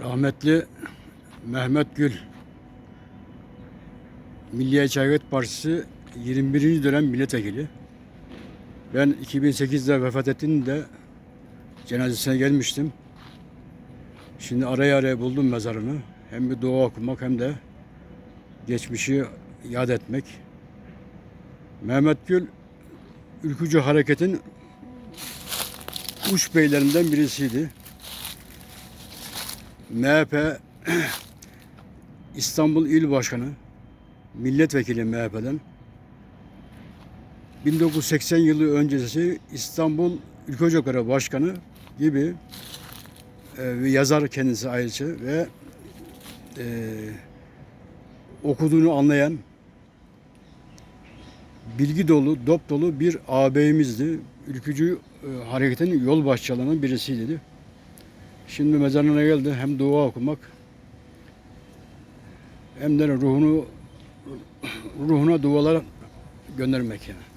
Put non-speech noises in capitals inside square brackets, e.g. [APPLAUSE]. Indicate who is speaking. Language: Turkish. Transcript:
Speaker 1: Rahmetli Mehmet Gül Milliyetçi Hareket Partisi 21. dönem milletvekili. Ben 2008'de vefat ettiğinde cenazesine gelmiştim. Şimdi araya araya buldum mezarını. Hem bir dua okumak hem de geçmişi yad etmek. Mehmet Gül ülkücü hareketin uç beylerinden birisiydi. MHP [CLEARS THROAT] İstanbul İl Başkanı, milletvekili MHP'den. 1980 yılı öncesi İstanbul Ülke Ocakları Başkanı gibi e, yazar kendisi ayrıca ve e, okuduğunu anlayan bilgi dolu, dop dolu bir ağabeyimizdi. Ülkücü e, hareketin yol başçılarından birisiydi. Şimdi mezarına geldi hem dua okumak hem de ruhunu ruhuna dualar göndermek yani.